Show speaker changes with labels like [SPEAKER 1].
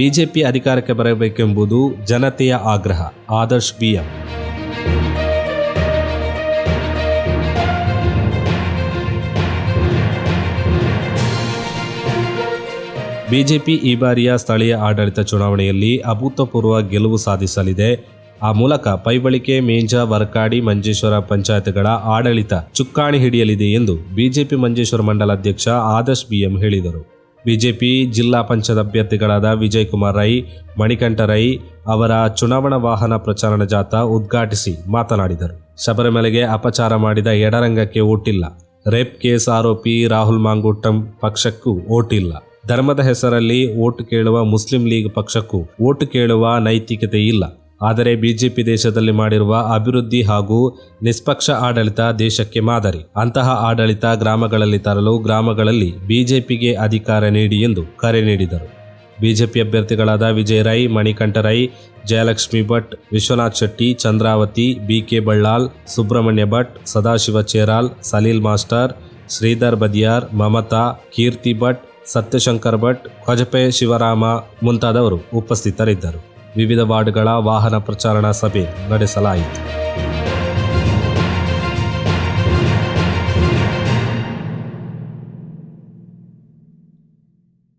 [SPEAKER 1] BJP ಅಧಿಕಾರಕ್ಕೆ ಬರಬೇಕೆಂಬುದು ಜನತೆಯ ಆಗ್ರಹ. ಆದರ್ಶ್ ಬಿಎಂ. ಬಿಜೆಪಿ ಈ ಬಾರಿಯ ಸ್ಥಳೀಯ ಆಡಳಿತ ಚುನಾವಣೆಯಲ್ಲಿ ಅಭೂತಪೂರ್ವ ಗೆಲುವು ಸಾಧಿಸಲಿದೆ. ಆ ಮೂಲಕ ಪೈಬಳಿಕೆ, ಮೇಂಜ, ವರ್ಕಾಡಿ, ಮಂಜೇಶ್ವರ ಪಂಚಾಯತ್ಗಳ ಆಡಳಿತ ಚುಕ್ಕಾಣಿ ಹಿಡಿಯಲಿದೆ ಎಂದು ಬಿಜೆಪಿ ಮಂಜೇಶ್ವರ ಮಂಡಲ ಅಧ್ಯಕ್ಷ ಆದರ್ಶ್ ಬಿಎಂ ಹೇಳಿದರು. ಬಿಜೆಪಿ ಜಿಲ್ಲಾ ಪಂಚಾಯತ್ ಅಭ್ಯರ್ಥಿಗಳಾದ ವಿಜಯ್ ಕುಮಾರ್ ರೈ, ಮಣಿಕಂಠ ರೈ ಅವರ ಚುನಾವಣಾ ವಾಹನ ಪ್ರಚಾರಣ ಜಾಥಾ ಉದ್ಘಾಟಿಸಿ ಮಾತನಾಡಿದರು. ಶಬರಿಮಲೆಗೆ ಅಪಚಾರ ಮಾಡಿದ ಎಡರಂಗಕ್ಕೆ ಓಟಿಲ್ಲ. ರೇಪ್ ಕೇಸ್ ಆರೋಪಿ ರಾಹುಲ್ ಮಾಂಗುಟ್ಟಂ ಪಕ್ಷಕ್ಕೂ ಓಟಿಲ್ಲ. ಧರ್ಮದ ಹೆಸರಲ್ಲಿ ಓಟು ಕೇಳುವ ಮುಸ್ಲಿಂ ಲೀಗ್ ಪಕ್ಷಕ್ಕೂ ಓಟು ಕೇಳುವ ನೈತಿಕತೆ ಇಲ್ಲ. ಆದರೆ ಬಿಜೆಪಿ ದೇಶದಲ್ಲಿ ಮಾಡಿರುವ ಅಭಿವೃದ್ಧಿ ಹಾಗೂ ನಿಷ್ಪಕ್ಷ ಆಡಳಿತ ದೇಶಕ್ಕೆ ಮಾದರಿ. ಅಂತಹ ಆಡಳಿತ ಗ್ರಾಮಗಳಲ್ಲಿ ತರಲು ಗ್ರಾಮಗಳಲ್ಲಿ ಬಿಜೆಪಿಗೆ ಅಧಿಕಾರ ನೀಡಿ ಎಂದು ಕರೆ ನೀಡಿದರು. BJP ಅಭ್ಯರ್ಥಿಗಳಾದ Vijay Rai, Manikantha Rai, Jayalakshmi Bhat, Vishwanath Shetty, Chandravati, B K Ballal Subrahmanya Bhat, Sadashiva Cheral, Saleel master, Shridhar Badiyar, Mamata, Keerthi Bhat, Satyashankar Bhat Kojape Shivarama ಮುಂತಾದವರು ಉಪಸ್ಥಿತರಿದ್ದರು. ವಿವಿಧ ವಾರ್ಡ್ಗಳ ವಾಹನ ಪ್ರಚಾರಣಾ ಸಭೆ ನಡೆಸಲಾಯಿತು.